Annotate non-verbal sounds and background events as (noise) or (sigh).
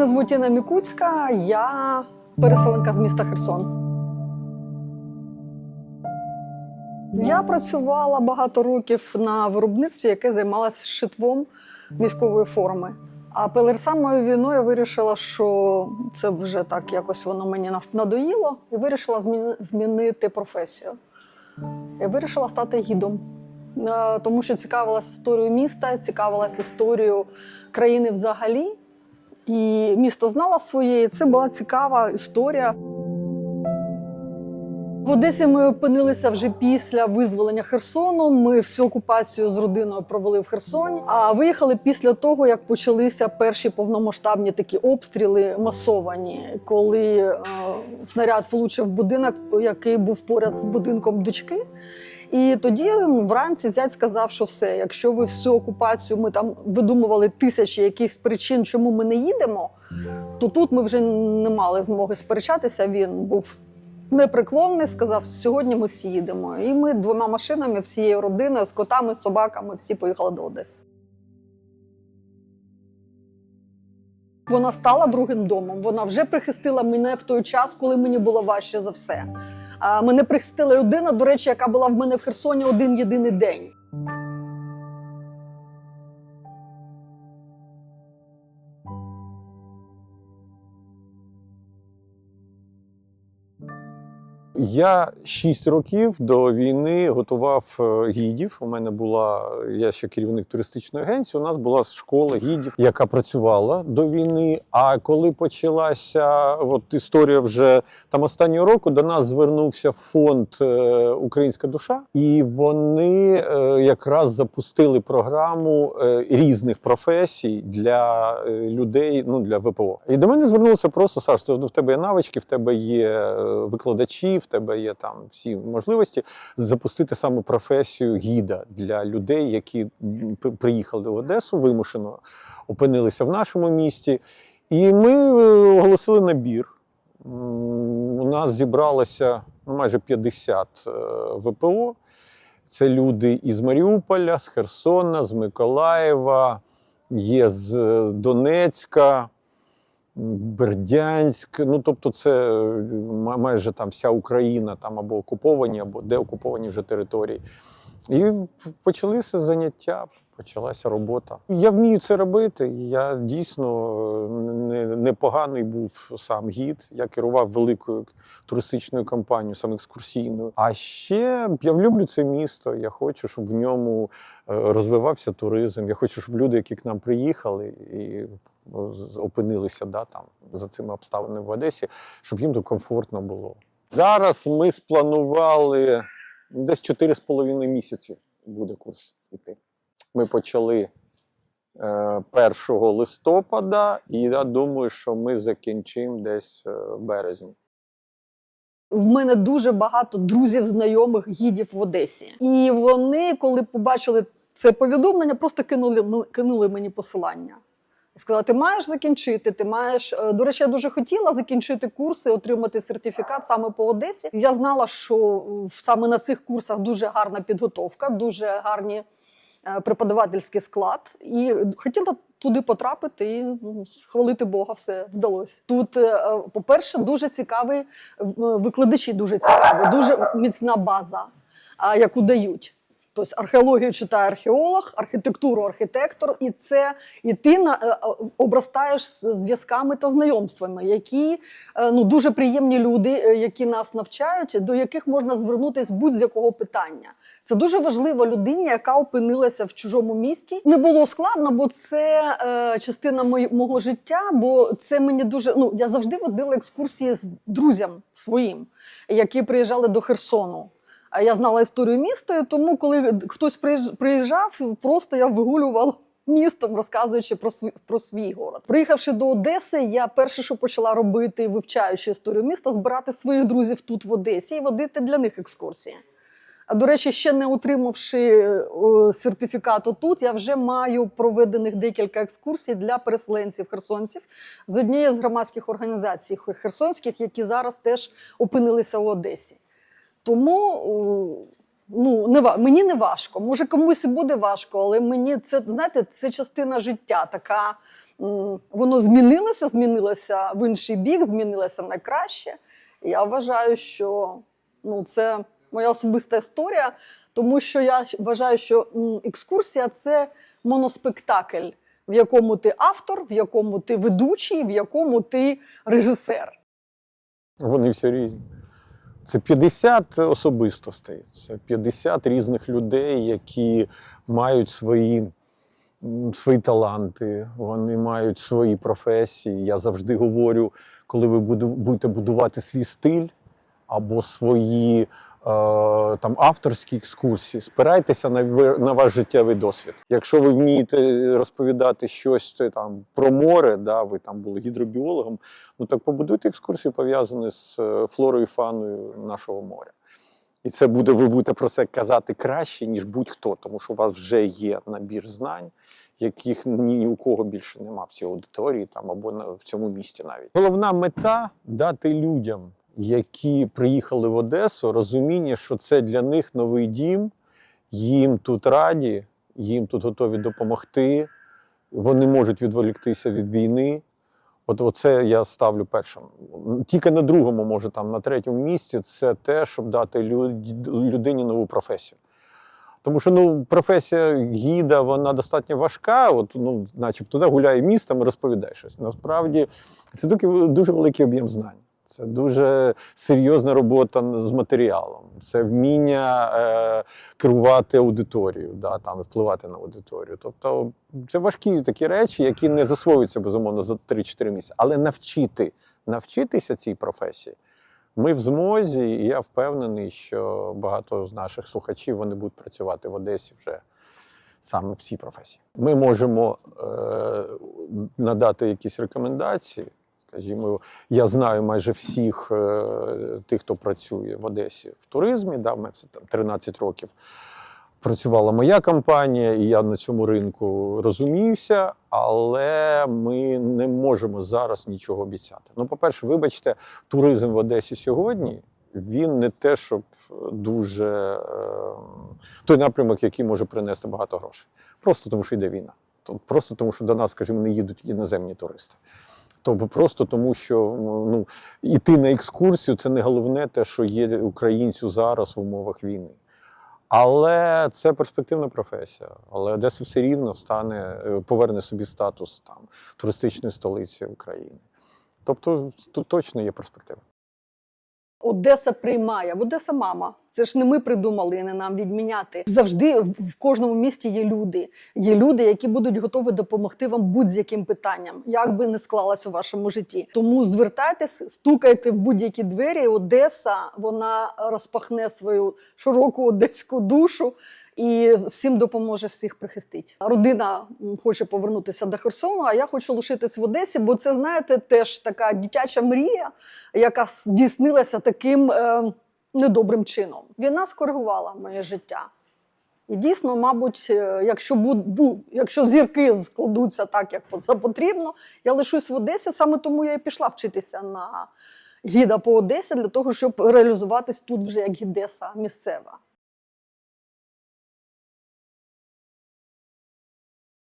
Мене звуть Інна Мікуцька, я переселенка з міста Херсон. Я працювала багато років на виробництві, яке займалося шитвом військової форми. А перед самою війною я вирішила, що це вже так якось воно мені надоїло, і вирішила змінити професію. Я вирішила стати гідом, Е, тому що цікавилася історією міста, цікавилася історією країни взагалі. І місто знало своє, і це була цікава історія. В Одесі ми опинилися вже після визволення Херсону. Ми всю окупацію з родиною провели в Херсоні. А виїхали після того, як почалися перші повномасштабні такі обстріли масовані, коли е, снаряд влучив в будинок, який був поряд з будинком дочки. І тоді ну, вранці зять сказав, що все, якщо ви всю окупацію ми там видумували тисячі якихось причин, чому ми не їдемо, то тут ми вже не мали змоги сперечатися. Він був непреклонний, сказав: сьогодні ми всі їдемо. І ми двома машинами, всією родиною, з котами, собаками, всі поїхали до Одеси. Вона стала другим домом. Вона вже прихистила мене в той час, коли мені було важче за все. Мене прихистила людина, до речі, яка була в мене в Херсоні один єдиний день. Я 6 років до війни готував е, гідів. У мене була я ще керівник туристичної агенції. У нас була школа гідів, яка працювала до війни. А коли почалася от історія вже там останнього року, до нас звернувся фонд е, Українська душа, і вони е, якраз запустили програму різних професій для людей, ну для ВПО. І до мене звернулося просто Саш, ну, в тебе є навички, в тебе є викладачі, в тебе є там всі можливості запустити саме професію гіда для людей, які приїхали в Одесу вимушено, опинилися в нашому місті. І ми е, оголосили набір. У нас зібралося ну, майже 50 е, ВПО. Це люди із Маріуполя, з Херсона, з Миколаєва, є з е, Донецька. Бердянськ, ну тобто, це е, майже там вся Україна, там або окуповані, або деокуповані вже території. І почалися заняття, почалася робота. Я вмію це робити. Я дійсно е, не- непоганий був сам гід. Я керував великою туристичною компанією, саме екскурсійною. А ще я люблю це місто. Я хочу, щоб в ньому е, розвивався туризм. Я хочу, щоб люди, які к нам приїхали і опинилися да, там, за цими обставинами в Одесі, щоб їм тут комфортно було. Зараз ми спланували десь 4,5 місяці буде курс йти. Ми почали е, 1 листопада, і я думаю, що ми закінчимо десь е, в березні. В мене дуже багато друзів, знайомих гідів в Одесі. І вони, коли побачили це повідомлення, просто кинули, кинули мені посилання. І сказали: ти маєш закінчити, ти маєш. Е, До речі, я дуже хотіла закінчити курси, отримати сертифікат саме по Одесі. Я знала, що е, саме на цих курсах дуже гарна підготовка, дуже гарні е, преподавательський склад. І хотіла туди потрапити і ну, хвалити Бога, все вдалося. Тут, по-перше, дуже цікавий викладачі, дуже цікаві, дуже міцна база, яку дають. Тобто археологію читає археолог, архітектуру архітектор, і це і ти на, е, е, обростаєш зв'язками та знайомствами, які е, ну, дуже приємні люди, які нас навчають, до яких можна звернутися будь-з-якого питання. Це дуже важливо людині, яка опинилася в чужому місті. Не було складно, бо це е, частина мої, мого життя. Бо це мені дуже ну я завжди водила екскурсії з друзям своїм, які приїжджали до Херсону. Я знала історію міста, тому, коли хтось приїж- приїжджав, просто я вигулювала (laughs) містом, розказуючи про свій, про свій город. Приїхавши до Одеси, я перше, що почала робити, вивчаючи історію міста, збирати своїх друзів тут в Одесі і водити для них екскурсії. А до речі, ще не отримавши о, сертифікату тут, я вже маю проведених декілька екскурсій для переселенців херсонців з однієї з громадських організацій херсонських, які зараз теж опинилися у Одесі. Тому ну, не, мені не важко. Може, комусь і буде важко, але мені це знаєте, це частина життя, така воно змінилося, змінилося в інший бік, змінилося на краще. Я вважаю, що ну, це моя особиста історія, тому що я вважаю, що екскурсія це моноспектакль, в якому ти автор, в якому ти ведучий, в якому ти режисер. Вони всі різні. Це 50 особистостей, це 50 різних людей, які мають свої, свої таланти, вони мають свої професії. Я завжди говорю, коли ви будете будувати свій стиль або свої там, авторські екскурсії, спирайтеся на, на ваш життєвий досвід. Якщо ви вмієте розповідати щось там, про море, да, ви там були гідробіологом, ну так побудуйте екскурсію пов'язану з е, флорою і фауною нашого моря. І це буде, ви будете про це казати краще, ніж будь-хто, тому що у вас вже є набір знань, яких ні, ні у кого більше нема в цій аудиторії там, або на, в цьому місті навіть. Головна мета дати людям, які приїхали в Одесу, розуміння, що це для них новий дім, їм тут раді, їм тут готові допомогти, вони можуть відволіктися від війни. От оце я ставлю першим. Тільки на другому, може, там на третьому місці, це те, щоб дати людині нову професію. Тому що ну, професія гіда, вона достатньо важка, от, ну, начебто туди гуляє містом і розповідає щось. Насправді це дуже великий об'єм знань. Це дуже серйозна робота з матеріалом, це вміння е, керувати аудиторією, да, там, впливати на аудиторію. Тобто це важкі такі речі, які не засвоюються безумовно за 3-4 місяці. Але навчити, навчитися цій професії ми в змозі, і я впевнений, що багато з наших слухачів вони будуть працювати в Одесі вже саме в цій професії. Ми можемо е, надати якісь рекомендації. Скажімо, я знаю майже всіх е, тих, хто працює в Одесі в туризмі. Да, це там 13 років працювала моя компанія, і я на цьому ринку розумівся, але ми не можемо зараз нічого обіцяти. Ну, по-перше, вибачте, туризм в Одесі сьогодні він не те, щоб дуже е, той напрямок, який може принести багато грошей. Просто тому, що йде війна. Просто тому, що до нас, скажімо, не їдуть іноземні туристи. Тобто просто тому, що ну, іти на екскурсію це не головне те, що є українцю зараз в умовах війни. Але це перспективна професія. Але Одеса все рівно стане, е, поверне собі статус там, туристичної столиці України. Тобто тут точно є перспектива. Одеса приймає. В Одеса мама. Це ж не ми придумали не нам відміняти. Завжди в кожному місті є люди. Є люди, які будуть готові допомогти вам будь-яким питанням, як би не склалось у вашому житті. Тому звертайтесь, стукайте в будь-які двері. Одеса вона розпахне свою широку одеську душу. І всім допоможе всіх прихистить. Родина хоче повернутися до Херсону, а я хочу лишитись в Одесі, бо це, знаєте, теж така дитяча мрія, яка здійснилася таким е, недобрим чином. Війна скоригувала моє життя. І дійсно, мабуть, е, якщо, буд, бу, якщо зірки складуться так, як потрібно, я лишусь в Одесі. Саме тому я і пішла вчитися на гіда по Одесі для того, щоб реалізуватись тут вже як гідеса місцева.